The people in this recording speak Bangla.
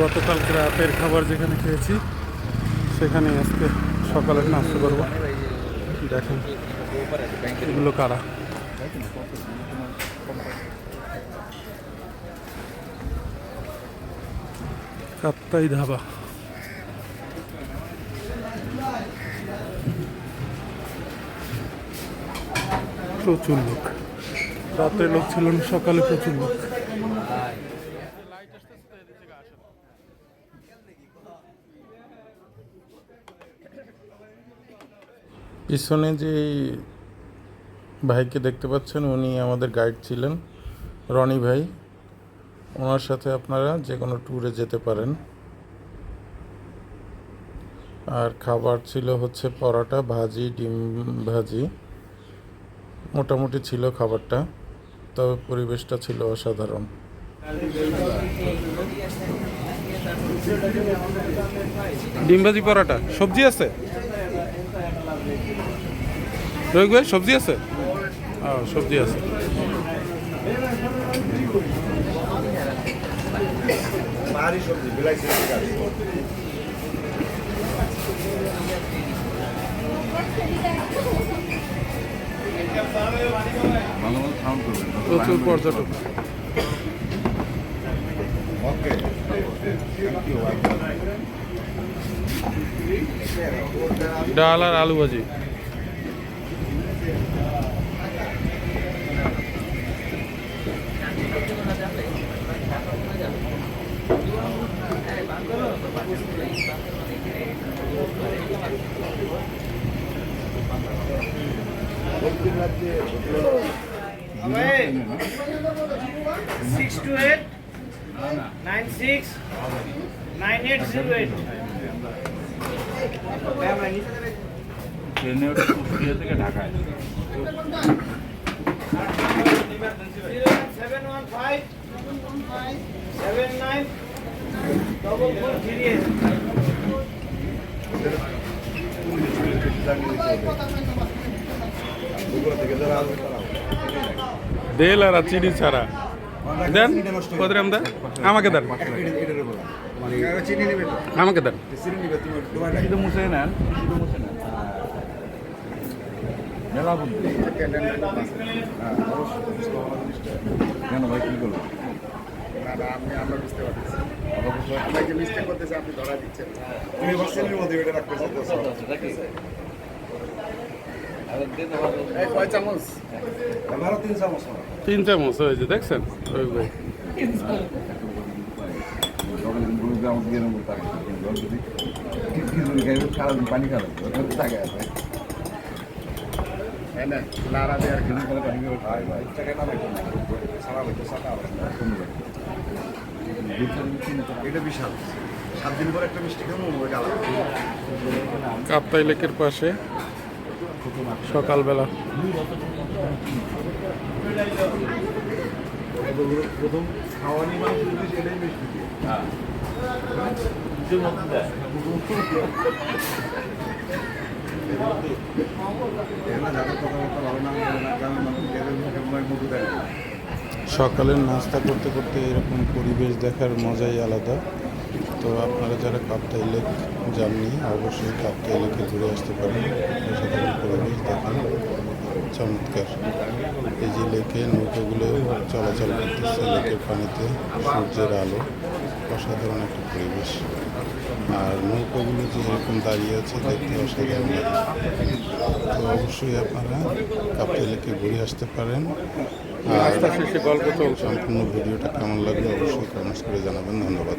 গতকালকে রাতের খাবার যেখানে খেয়েছি সেখানে আজকে সকালে নাস্তা করব। দেখেন, এগুলো কারা? কাপ্তাই ধাবা। প্রচুর লোক। রাত্রে লোক ছিল না সকালে প্রচুর লোক। পিছনে যে ভাইকে দেখতে পাচ্ছেন, উনি আমাদের গাইড ছিলেন, রনি ভাই। ওনার সাথে আপনারা যে কোনো ট্যুরে যেতে পারেন। আর খাবার ছিল হচ্ছে পরোটা, ভাজি, ডিম ভাজি। মোটামুটি ছিল খাবারটা, তবে পরিবেশটা ছিল অসাধারণ। ডিম ভাজি, পরোটা। সবজি আছে? রোহিত ভাই সবজি আছে? সবজি আছে। প্রচুর পর্যটক। ওকে। ডাল আর আলু ভাজি। Six two eight nine six nine eight zero eight. ট্রেনে ঢাকায় দেল আর চিনি ছাড়া। দেন কদরাম দেন? আমাকে দেন। আমাকে দেন। কেন ভাই, কি করব আপনি আমরা বুঝতে পারতেছি আপনাকে মিস্টেক করতেছে আপনি ধরা দিচ্ছেন। তুমি চিনির মধ্যে এটা কয় চামচ। আমারও তিন চামচ হয়েছে দেখছেন? পানি খাবে ওখানে থাকে আছে হ্যাঁ সারা এটা বিশাল সাত দিন পর একটা মিষ্টি খাব ওই কাপ্তাই লেকের পাশে সকালবেলা প্রথম খাওয়ানি মাংস জিনিস এটাই মিষ্টি দিয়ে হ্যাঁ যাদের কথাবার্তা ভালো না বলে গ্রামের মানুষ এদের মুখে মনে হয় মধু দেয়। সকালের নাস্তা করতে করতে এরকম পরিবেশ দেখার মজাই আলাদা। তো আপনারা যারা কাপ্তাই লেক যাননি, অবশ্যই কাপ্তাই লেকে ঘুরে আসতে পারেন। পরিবেশ দেখেন। চমৎকার। এই যে লেকে নৌকাগুলো চলাচল করতেছে লেকের পানিতে সূর্যের আলো অসাধারণ একটা পরিবেশ। আর নৌকাগুলো যে এরকম দাঁড়িয়ে আছে দেখতে অসাধারণ লাগে। তো অবশ্যই আপনারা কাপ্তাই লেকে ঘুরে আসতে পারেন। আর সম্পূর্ণ ভিডিওটা কেমন লাগল অবশ্যই কমেন্টস করে জানাবেন। ধন্যবাদ।